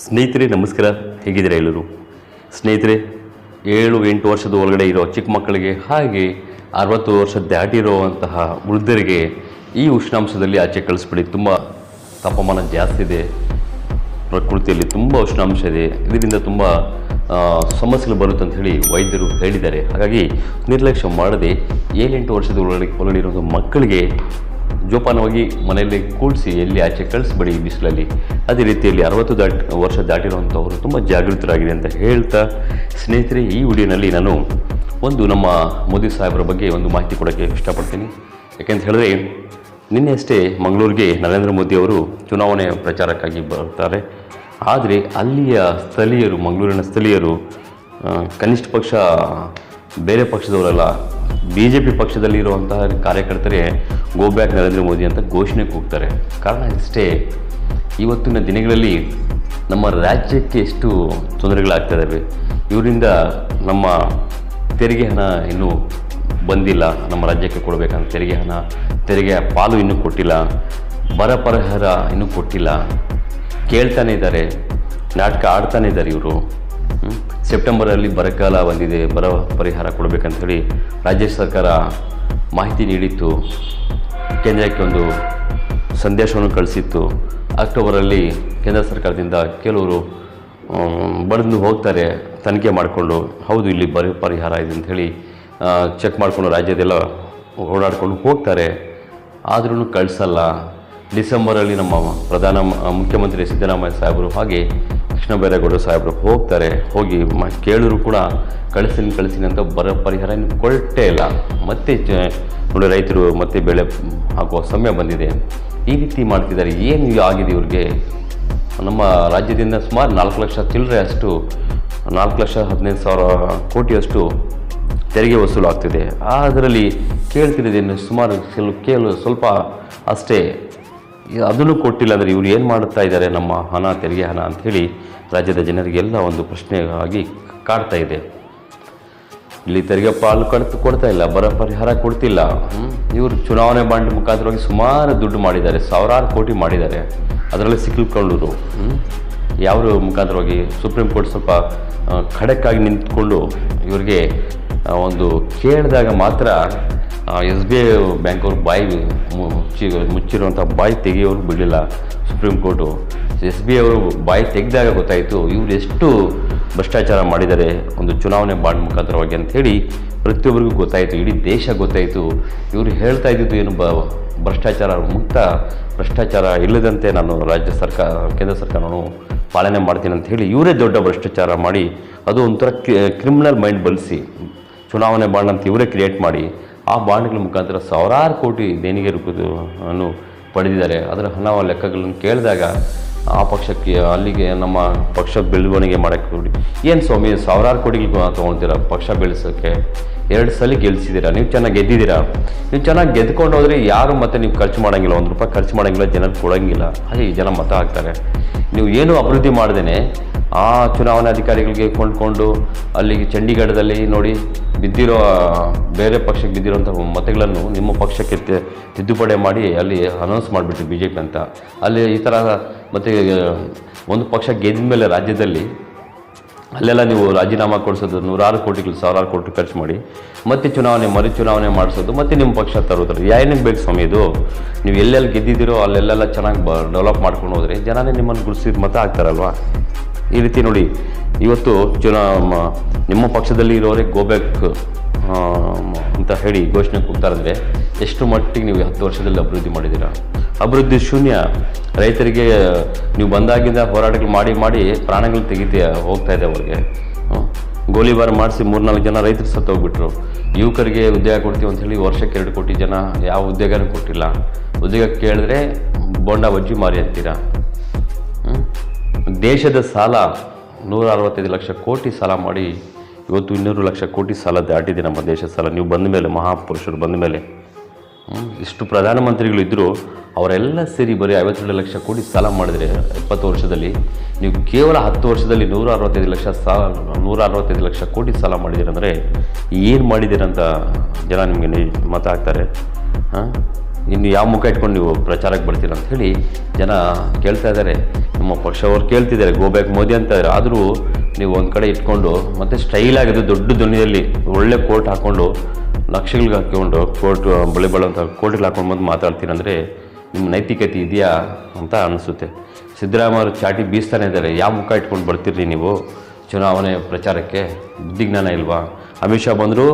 ಸ್ನೇಹಿತರೆ, ನಮಸ್ಕಾರ. ಹೇಗಿದ್ದೀರಾ ಎಲ್ಲರೂ? ಸ್ನೇಹಿತರೆ, ಏಳು, ಎಂಟು ವರ್ಷದ ಒಳಗಡೆ ಇರೋ ಚಿಕ್ಕ ಮಕ್ಕಳಿಗೆ ಹಾಗೆ ಅರವತ್ತು ವರ್ಷ ದಾಟಿರುವಂತಹ ವೃದ್ಧರಿಗೆ ಈ ಉಷ್ಣಾಂಶದಲ್ಲಿ ಆಚೆ ಕಳಿಸ್ಬಿಡಿ. ತುಂಬ ತಾಪಮಾನ ಜಾಸ್ತಿ ಇದೆ. ಪ್ರಕೃತಿಯಲ್ಲಿ ತುಂಬ ಉಷ್ಣಾಂಶ ಇದೆ. ಇದರಿಂದ ತುಂಬ ಸಮಸ್ಯೆಗಳು ಬರುತ್ತೆ ಅಂತ ಹೇಳಿ ವೈದ್ಯರು ಹೇಳಿದ್ದಾರೆ. ಹಾಗಾಗಿ ನಿರ್ಲಕ್ಷ್ಯ ಮಾಡದೆ ಏಳೆಂಟು ವರ್ಷದ ಒಳಗಡೆ ಒಳಗಡೆ ಇರೋದು ಮಕ್ಕಳಿಗೆ ಜೋಪಾನವಾಗಿ ಮನೆಯಲ್ಲಿ ಕೂಡಿಸಿ ಎಲ್ಲಿ ಆಚೆ ಕಳಿಸ್ಬೇಡಿ ಬಿಸಿಲಲ್ಲಿ. ಅದೇ ರೀತಿಯಲ್ಲಿ ಅರವತ್ತು ದಾಟ್ ವರ್ಷ ದಾಟಿರುವಂಥವರು ತುಂಬ ಜಾಗೃತರಾಗಿದೆ ಅಂತ ಹೇಳ್ತಾ ಸ್ನೇಹಿತರೆ, ಈ ವಿಡಿಯೋನಲ್ಲಿ ನಾನು ಒಂದು ನಮ್ಮ ಮೋದಿ ಸಾಹೇಬರ ಬಗ್ಗೆ ಒಂದು ಮಾಹಿತಿ ಕೊಡೋಕ್ಕೆ ಇಷ್ಟಪಡ್ತೀನಿ. ಯಾಕೆಂತ ಹೇಳಿದ್ರೆ, ನಿನ್ನೆ ಅಷ್ಟೇ ಮಂಗಳೂರಿಗೆ ನರೇಂದ್ರ ಮೋದಿ ಅವರು ಚುನಾವಣೆ ಪ್ರಚಾರಕ್ಕಾಗಿ ಬರ್ತಾರೆ. ಆದರೆ ಅಲ್ಲಿಯ ಸ್ಥಳೀಯರು, ಮಂಗಳೂರಿನ ಸ್ಥಳೀಯರು ಕನಿಷ್ಠ ಪಕ್ಷ, ಬೇರೆ ಪಕ್ಷದವರಲ್ಲ ಬಿ ಜೆ ಪಿ ಪಕ್ಷದಲ್ಲಿರುವಂತಹ ಕಾರ್ಯಕರ್ತರೇ ಗೋ ಬ್ಯಾಕ್ ನರೇಂದ್ರ ಮೋದಿ ಅಂತ ಘೋಷಣೆ ಕೂಗ್ತಾರೆ ಕಾರಣ ಇಷ್ಟೇ, ಇವತ್ತಿನ ದಿನಗಳಲ್ಲಿ ನಮ್ಮ ರಾಜ್ಯಕ್ಕೆ ಎಷ್ಟು ತೊಂದರೆಗಳಾಗ್ತಾ ಇದ್ದಾವೆ ಇವರಿಂದ ನಮ್ಮ ತೆರಿಗೆ ಹಣ ಇನ್ನೂ ಬಂದಿಲ್ಲ. ನಮ್ಮ ರಾಜ್ಯಕ್ಕೆ ಕೊಡಬೇಕಂತ ತೆರಿಗೆ ಹಣ, ತೆರಿಗೆ ಪಾಲು ಇನ್ನೂ ಕೊಟ್ಟಿಲ್ಲ. ಬರ ಪರಿಹಾರ ಇನ್ನೂ ಕೊಟ್ಟಿಲ್ಲ. ಕೇಳ್ತಾನೆ ಇದ್ದಾರೆ, ನಾಟಕ ಆಡ್ತಾನೆ ಇದ್ದಾರೆ ಇವರು. ಸೆಪ್ಟೆಂಬರಲ್ಲಿ ಬರಗಾಲ ಬಂದಿದೆ, ಬರ ಪರಿಹಾರ ಕೊಡಬೇಕಂತ ಹೇಳಿ ರಾಜ್ಯ ಸರ್ಕಾರ ಮಾಹಿತಿ ನೀಡಿತ್ತು. ಕೇಂದ್ರಕ್ಕೆ ಒಂದು ಸಂದೇಶವನ್ನು ಕಳಿಸಿತ್ತು. ಅಕ್ಟೋಬರಲ್ಲಿ ಕೇಂದ್ರ ಸರ್ಕಾರದಿಂದ ಕೆಲವರು ಬರೆದು ಹೋಗ್ತಾರೆ, ತನಿಖೆ ಮಾಡಿಕೊಂಡು, ಹೌದು ಇಲ್ಲಿ ಬರ ಪರಿಹಾರ ಇದೆ ಅಂಥೇಳಿ ಚೆಕ್ ಮಾಡಿಕೊಂಡು ರಾಜ್ಯದೆಲ್ಲ ಓಡಾಡಿಕೊಂಡು ಹೋಗ್ತಾರೆ. ಆದ್ರೂ ಕಳಿಸಲ್ಲ. ಡಿಸೆಂಬರಲ್ಲಿ ನಮ್ಮ ಪ್ರಧಾನ ಮುಖ್ಯಮಂತ್ರಿ ಸಿದ್ದರಾಮಯ್ಯ ಸಾಹೇಬರು ಹಾಗೆ ಕೃಷ್ಣ ಬೈರೇಗೌಡ ಸಾಹೇಬರು ಹೋಗ್ತಾರೆ, ಹೋಗಿ ಮ ಕೇಳಿದ್ರು ಕೂಡ ಕಳಿಸ್ತೀನಿ ಕಳಿಸ್ತೀನಿ ಅಂತ ಬರ ಪರಿಹಾರ ಇನ್ನು ಕೊಟ್ಟೇ ಇಲ್ಲ. ಮತ್ತೆ ನೋಡಿ ರೈತರು ಮತ್ತೆ ಬೆಳೆ ಹಾಕುವ ಸಮಯ ಬಂದಿದೆ. ಈ ರೀತಿ ಮಾಡ್ತಿದ್ದಾರೆ, ಏನು ಆಗಿದೆ ಇವ್ರಿಗೆ? ನಮ್ಮ ರಾಜ್ಯದಿಂದ ಸುಮಾರು ನಾಲ್ಕು ಲಕ್ಷ ಚಿಲ್ಲರೆ ಅಷ್ಟು, ನಾಲ್ಕು ಲಕ್ಷ ಹದಿನೈದು ಸಾವಿರ ಕೋಟಿಯಷ್ಟು ತೆರಿಗೆ ವಸೂಲು ಆಗ್ತಿದೆ ಅದರಲ್ಲಿ ಕೇಳ್ತಿರೋದೇನು ಸುಮಾರು ಕೆಲ, ಕೇಳು ಸ್ವಲ್ಪ ಅಷ್ಟೇ. ಅದನ್ನು ಕೊಟ್ಟಿಲ್ಲ ಅಂದರೆ ಇವರು ಏನು ಮಾಡುತ್ತಾ ಇದ್ದಾರೆ? ನಮ್ಮ ಹಣ ತೆರಿಗೆ ಹಣ ಅಂಥೇಳಿ ರಾಜ್ಯದ ಜನರಿಗೆಲ್ಲ ಒಂದು ಪ್ರಶ್ನೆ ಆಗಿ ಕಾಡ್ತಾ ಇದೆ. ಇಲ್ಲಿ ತೆರಿಗೆ ಪಾಲು ಕಡ್ತು ಕೊಡ್ತಾ ಇಲ್ಲ, ಬರ ಪರಿಹಾರ ಕೊಡ್ತಿಲ್ಲ. ಇವರು ಚುನಾವಣೆ ಬಾಂಡ್ ಮುಖಾಂತರವಾಗಿ ಸುಮಾರು ದುಡ್ಡು ಮಾಡಿದ್ದಾರೆ, ಸಾವಿರಾರು ಕೋಟಿ ಮಾಡಿದ್ದಾರೆ. ಅದರಲ್ಲಿ ಸಿಕ್ಕಿಕೊಂಡರು ಯಾವ ಮುಖಾಂತರವಾಗಿ ಸುಪ್ರೀಂ ಕೋರ್ಟ್ ಸ್ವಲ್ಪ ಖಡಕ್ಕಾಗಿ ನಿಂತ್ಕೊಂಡು ಇವರಿಗೆ ಒಂದು ಕೇಳಿದಾಗ ಮಾತ್ರ ಎಸ್ ಬಿ ಐ ಬ್ಯಾಂಕ್ ಅವ್ರ ಬಾಯಿ ಮುಚ್ಚಿ ಮುಚ್ಚಿರುವಂಥ ಬಾಯಿ ತೆಗೆಯೋರು ಬಿಡಲಿಲ್ಲ supreme court. S B I ಅವರು ಬಾಯಿ ತೆಗೆದಾಗ ಗೊತ್ತಾಯಿತು ಇವರು ಎಷ್ಟು ಭ್ರಷ್ಟಾಚಾರ ಮಾಡಿದ್ದಾರೆ ಒಂದು ಚುನಾವಣೆ ಬಾಂಡ್ ಮುಖಾಂತರವಾಗಿ ಅಂಥೇಳಿ ಪ್ರತಿಯೊಬ್ಬರಿಗೂ ಗೊತ್ತಾಯಿತು, ಇಡೀ ದೇಶ ಗೊತ್ತಾಯಿತು. ಇವರು ಹೇಳ್ತಾ ಇದ್ದಿದ್ದು ಏನು ಬ, ಭ್ರಷ್ಟಾಚಾರ ಮುಕ್ತ ಭ್ರಷ್ಟಾಚಾರ ಇಲ್ಲದಂತೆ ನಾನು ರಾಜ್ಯ ಸರ್ಕಾರ, ಕೇಂದ್ರ ಸರ್ಕಾರವನ್ನು ಪಾಲನೆ ಮಾಡ್ತೀನಿ ಅಂತ ಹೇಳಿ ಇವರೇ ದೊಡ್ಡ ಭ್ರಷ್ಟಾಚಾರ ಮಾಡಿ ಅದು ಒಂಥರ ಕ್ರಿಮಿನಲ್ ಮೈಂಡ್ ಬಳಸಿ ಚುನಾವಣೆ ಬಾಂಡ್ ಅಂತ ಇವರೇ ಕ್ರಿಯೇಟ್ ಮಾಡಿ ಆ ಬಾಂಡ್ಗಳ ಮುಖಾಂತರ ಸಾವಿರಾರು ಕೋಟಿ ದೇಣಿಗೆ ಅನ್ನು ಪಡೆದಿದ್ದಾರೆ. ಅದರ ಹಣ ಲೆಕ್ಕಗಳನ್ನು ಕೇಳಿದಾಗ ಆ ಪಕ್ಷಕ್ಕೆ ಅಲ್ಲಿಗೆ ನಮ್ಮ ಪಕ್ಷ ಬೆಳವಣಿಗೆ ಮಾಡೋಕ್ಕೆ ನೋಡಿ ಏನು ಸ್ವಾಮಿ, ಸಾವಿರಾರು ಕೋಟಿಗಳು ತೊಗೊಳ್ತೀರಾ? ಪಕ್ಷ ಬೆಳೆಸೋಕ್ಕೆ ಎರಡು ಸಲ ಗೆಲ್ಲಿಸಿದ್ದೀರಾ ನೀವು ಚೆನ್ನಾಗಿ ಗೆದ್ದಿದ್ದೀರಾ? ನೀವು ಚೆನ್ನಾಗಿ ಗೆದ್ಕೊಂಡು ಹೋದರೆ ಯಾರು ಮತ್ತೆ ನೀವು ಖರ್ಚು ಮಾಡೋಂಗಿಲ್ಲ? ಒಂದು ರೂಪಾಯಿ ಖರ್ಚು ಮಾಡೋಂಗಿಲ್ಲ, ಜನರು ಕೊಡೋಂಗಿಲ್ಲ. ಹಾಗೆ ಈ ಜನ ಮತ ಹಾಕ್ತಾರೆ. ನೀವು ಏನು ಅಭಿವೃದ್ಧಿ ಮಾಡ್ದೇನೆ ಆ ಚುನಾವಣಾಧಿಕಾರಿಗಳಿಗೆ ಕೊಂಡ್ಕೊಂಡು ಅಲ್ಲಿಗೆ ಚಂಡೀಗಢದಲ್ಲಿ ನೋಡಿ ಬಿದ್ದಿರೋ ಬೇರೆ ಪಕ್ಷಕ್ಕೆ ಬಿದ್ದಿರೋಂಥ ಮತಗಳನ್ನು ನಿಮ್ಮ ಪಕ್ಷಕ್ಕೆ ತಿದ್ದುಪಡಿ ಮಾಡಿ ಅಲ್ಲಿ ಅನೌನ್ಸ್ ಮಾಡಿಬಿಟ್ಟು ಬಿ ಜೆ ಪಿ ಅಂತ. ಅಲ್ಲಿ ಈ ಥರ ಮತ್ತು, ಒಂದು ಪಕ್ಷ ಗೆದ್ದ ಮೇಲೆ ರಾಜ್ಯದಲ್ಲಿ ಅಲ್ಲೆಲ್ಲ ನೀವು ರಾಜೀನಾಮೆ ಕೊಡಿಸೋದು ನೂರಾರು ಕೋಟಿಗಳು, ಸಾವಿರಾರು ಕೋಟಿ ಖರ್ಚು ಮಾಡಿ, ಮತ್ತೆ ಚುನಾವಣೆ, ಮರು ಚುನಾವಣೆ ಮಾಡಿಸೋದು, ಮತ್ತೆ ನಿಮ್ಮ ಪಕ್ಷ ತರೋದ್ರ ಏನಕ್ಕೆ ಬೇಕು ಸ್ವಾಮಿ ಇದು? ನೀವು ಎಲ್ಲೆಲ್ಲಿ ಗೆದ್ದಿದ್ದೀರೋ ಅಲ್ಲೆಲ್ಲೆಲ್ಲ ಚೆನ್ನಾಗಿ ಬ ಡೆವಲಪ್ ಮಾಡ್ಕೊಂಡು ಹೋದರೆ ಜನನೇ ನಿಮ್ಮನ್ನು ಗುರುಸಿದ ಮತ ಆಗ್ತಾರಲ್ವಾ? ಈ ರೀತಿ ನೋಡಿ, ಇವತ್ತು ಮ- ನಿಮ್ಮ ಪಕ್ಷದಲ್ಲಿ ಇರೋರೇ ಗೋಬ್ಯಾಕ್ ಅಂತ ಹೇಳಿ ಘೋಷಣೆ ಕೂಗ್ತಾರಂದರೆ ಎಷ್ಟು ಮಟ್ಟಿಗೆ ನೀವು ಹತ್ತು ವರ್ಷದಲ್ಲಿ ಅಭಿವೃದ್ಧಿ ಮಾಡಿದ್ದೀರಾ ಅಭಿವೃದ್ಧಿ ಶೂನ್ಯ ರೈತರಿಗೆ ನೀವು ಬಂದಾಗಿಂದ ಹೋರಾಟಗಳು ಮಾಡಿ ಮಾಡಿ ಪ್ರಾಣಗಳು ತೆಗಿತೀಯ ಹೋಗ್ತಾ ಇದೆ ಅವ್ರಿಗೆ. ಗೋಲಿಬಾರ್ ಮಾಡಿಸಿ ಮೂರ್ನಾಲ್ಕು ಜನ ರೈತರು ಸತ್ತೋಗ್ಬಿಟ್ರು ಯುವಕರಿಗೆ ಉದ್ಯೋಗ ಕೊಡ್ತೀವಿ ಅಂತ ಹೇಳಿ ವರ್ಷಕ್ಕೆ ಎರಡು ಕೋಟಿ ಜನ ಯಾವ ಉದ್ಯೋಗನೂ ಕೊಟ್ಟಿಲ್ಲ ಉದ್ಯೋಗ ಕೇಳಿದ್ರೆ, ಬೋಂಡ ಬಜ್ಜಿ ಮಾರಿ ಅಂತೀರಾ? ದೇಶದ ಸಾಲ ನೂರ ಅರವತ್ತೈದು ಲಕ್ಷ ಕೋಟಿ ಸಾಲ ಮಾಡಿ, ಇವತ್ತು ಇನ್ನೂರು ಲಕ್ಷ ಕೋಟಿ ಸಾಲ ದಾಟಿದೆ ನಮ್ಮ ದೇಶದ ಸಾಲ. ನೀವು ಬಂದ ಮೇಲೆ, ಮಹಾಪುರುಷರು ಬಂದ ಮೇಲೆ ಇಷ್ಟು ಪ್ರಧಾನಮಂತ್ರಿಗಳು ಇದ್ದರು ಅವರೆಲ್ಲ ಸೇರಿ ಬರೀ ಐವತ್ತೆರಡು ಲಕ್ಷ ಕೋಟಿ ಸಾಲ ಮಾಡಿದರೆ ಇಪ್ಪತ್ತು ವರ್ಷದಲ್ಲಿ, ನೀವು ಕೇವಲ ಹತ್ತು ವರ್ಷದಲ್ಲಿ ನೂರ ಅರವತ್ತೈದು ಲಕ್ಷ ಸಾಲ, ನೂರ ಅರವತ್ತೈದು ಲಕ್ಷ ಕೋಟಿ ಸಾಲ ಮಾಡಿದ್ದೀರಂದರೆ, ಏನು ಮಾಡಿದ್ದೀರಂತ ಜನ ನಿಮಗೆ ಮತ ಹಾಕ್ತಾರೆ ಹಾಂ? ಇನ್ನು ಯಾವ ಮುಖ ಇಟ್ಕೊಂಡು ನೀವು ಪ್ರಚಾರಕ್ಕೆ ಬರ್ತೀರ ಅಂತ ಹೇಳಿ ಜನ ಕೇಳ್ತಾ ಇದ್ದಾರೆ. ನಮ್ಮ ಪಕ್ಷವ್ರು ಕೇಳ್ತಿದ್ದಾರೆ. ಗೋ ಬ್ಯಾಕ್ ಮೋದಿ ಅಂತ ಇದ್ದಾರೆ. ಆದರೂ ನೀವು ಒಂದು ಕಡೆ ಇಟ್ಕೊಂಡು ಮತ್ತೆ ಸ್ಟೈಲ್ ದೊಡ್ಡ ಧ್ವನಿಯಲ್ಲಿ ಒಳ್ಳೆ ಕೋಟ್ ಹಾಕ್ಕೊಂಡು ಲಕ್ಷಗಳಿಗೆ ಹಾಕ್ಕೊಂಡು ಕೋಟ್ ಬಳೆ ಅಂತ ಕೋಟಿಗೆ ಹಾಕೊಂಡು ಬಂದು ಮಾತಾಡ್ತೀರಂದರೆ ನಿಮ್ಮ ನೈತಿಕತೆ ಇದೆಯಾ ಅಂತ ಅನಿಸುತ್ತೆ. ಸಿದ್ದರಾಮಯ್ಯ ಚಾಟಿ ಬೀಸ್ತಾನೆ ಇದ್ದಾರೆ. ಯಾವ ಮುಖ ಇಟ್ಕೊಂಡು ಬರ್ತೀರಿ ನೀವು ಚುನಾವಣೆ ಪ್ರಚಾರಕ್ಕೆ? ಬುದ್ಧಿಜ್ಞಾನ ಇಲ್ವಾ? ಅಮಿತ್ ಶಾ ಬಂದರು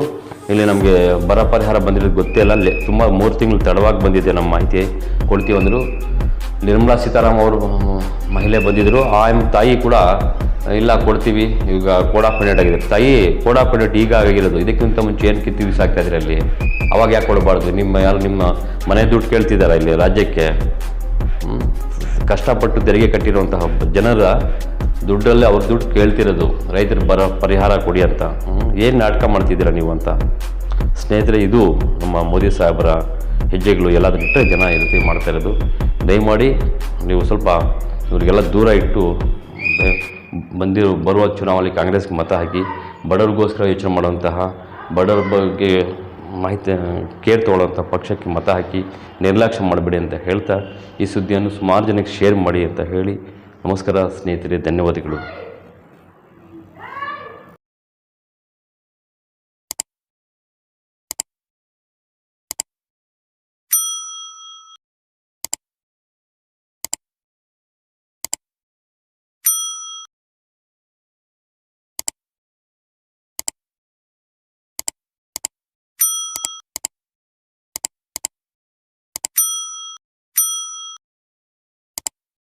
ಇಲ್ಲಿ ನಮಗೆ ಬರ ಪರಿಹಾರ ಬಂದಿರೋದು ಗೊತ್ತೇ ಇಲ್ಲ. ತುಂಬ ಮೂರು ತಿಂಗಳು ತಡವಾಗಿ ಬಂದಿದೆ ನಮ್ಮ ಮಾಹಿತಿ. ಕೊಡ್ತೀವಿ ಅಂದರು. ನಿರ್ಮಲಾ ಸೀತಾರಾಮ್ ಅವರು ಮಹಿಳೆ ಬಂದಿದ್ದರು ಆ ತಾಯಿ ಕೂಡ, ಇಲ್ಲ ಕೊಡ್ತೀವಿ. ಈಗ ಕೋಡಾ ಪಂಡೆಟ್ ಆಗಿದೆ. ತಾಯಿ ಕೋಡಾ ಪಂಡೆಟ್ ಈಗ ಆಗಿರೋದು. ಇದಕ್ಕಿಂತ ಮುಂಚೆ ಏನು ಬಿಸಾಕ್ತಾ ಇದ್ರೆ ಅಲ್ಲಿ? ಅವಾಗ ಯಾಕೆ ಕೊಡಬಾರ್ದು? ನಿಮ್ಮ ಯಾರು ನಿಮ್ಮ ಮನೆ ದುಡ್ಡು ಕೇಳ್ತಿದ್ದಾರೆ ಇಲ್ಲಿ ರಾಜ್ಯಕ್ಕೆ? ಕಷ್ಟಪಟ್ಟು ತೆರಿಗೆ ಕಟ್ಟಿರುವಂತಹ ಜನರ ದುಡ್ಡಲ್ಲಿ ಅವ್ರ ದುಡ್ಡು ಕೇಳ್ತಿರೋದು, ರೈತರು ಬರೋ ಪರಿಹಾರ ಕೊಡಿ ಅಂತ. ಏನು ನಾಟಕ ಮಾಡ್ತಿದ್ದೀರಾ ನೀವು ಅಂತ. ಸ್ನೇಹಿತರೆ, ಇದು ನಮ್ಮ ಮೋದಿ ಸಾಹೇಬರ ಹೆಜ್ಜೆಗಳು ಎಲ್ಲಾದ್ರೂ ಬಿಟ್ಟರೆ ಜನ ಈ ರೀತಿ ಮಾಡ್ತಾ ಇರೋದು. ದಯಮಾಡಿ ನೀವು ಸ್ವಲ್ಪ ಇವರಿಗೆಲ್ಲ ದೂರ ಇಟ್ಟು ಬಂದಿರೋ ಬರುವ ಚುನಾವಣೆಗೆ ಕಾಂಗ್ರೆಸ್ಗೆ ಮತ ಹಾಕಿ, ಬಡವ್ರಿಗೋಸ್ಕರ ಯೋಚನೆ ಮಾಡುವಂತಹ, ಬಡವ್ರ ಬಗ್ಗೆ ಮಾಹಿತಿ ಕೇರ್ ತೊಗೊಳ್ಳೋಂಥ ಪಕ್ಷಕ್ಕೆ ಮತ ಹಾಕಿ, ನಿರ್ಲಕ್ಷ್ಯ ಮಾಡಬೇಡಿ ಅಂತ ಹೇಳ್ತಾ, ಈ ಸುದ್ದಿಯನ್ನು ಸುಮಾರು ಜನಕ್ಕೆ ಶೇರ್ ಮಾಡಿ ಅಂತ ಹೇಳಿ ನಮಸ್ಕಾರ ಸ್ನೇಹಿತರೆ ಧನ್ಯವಾದಗಳು.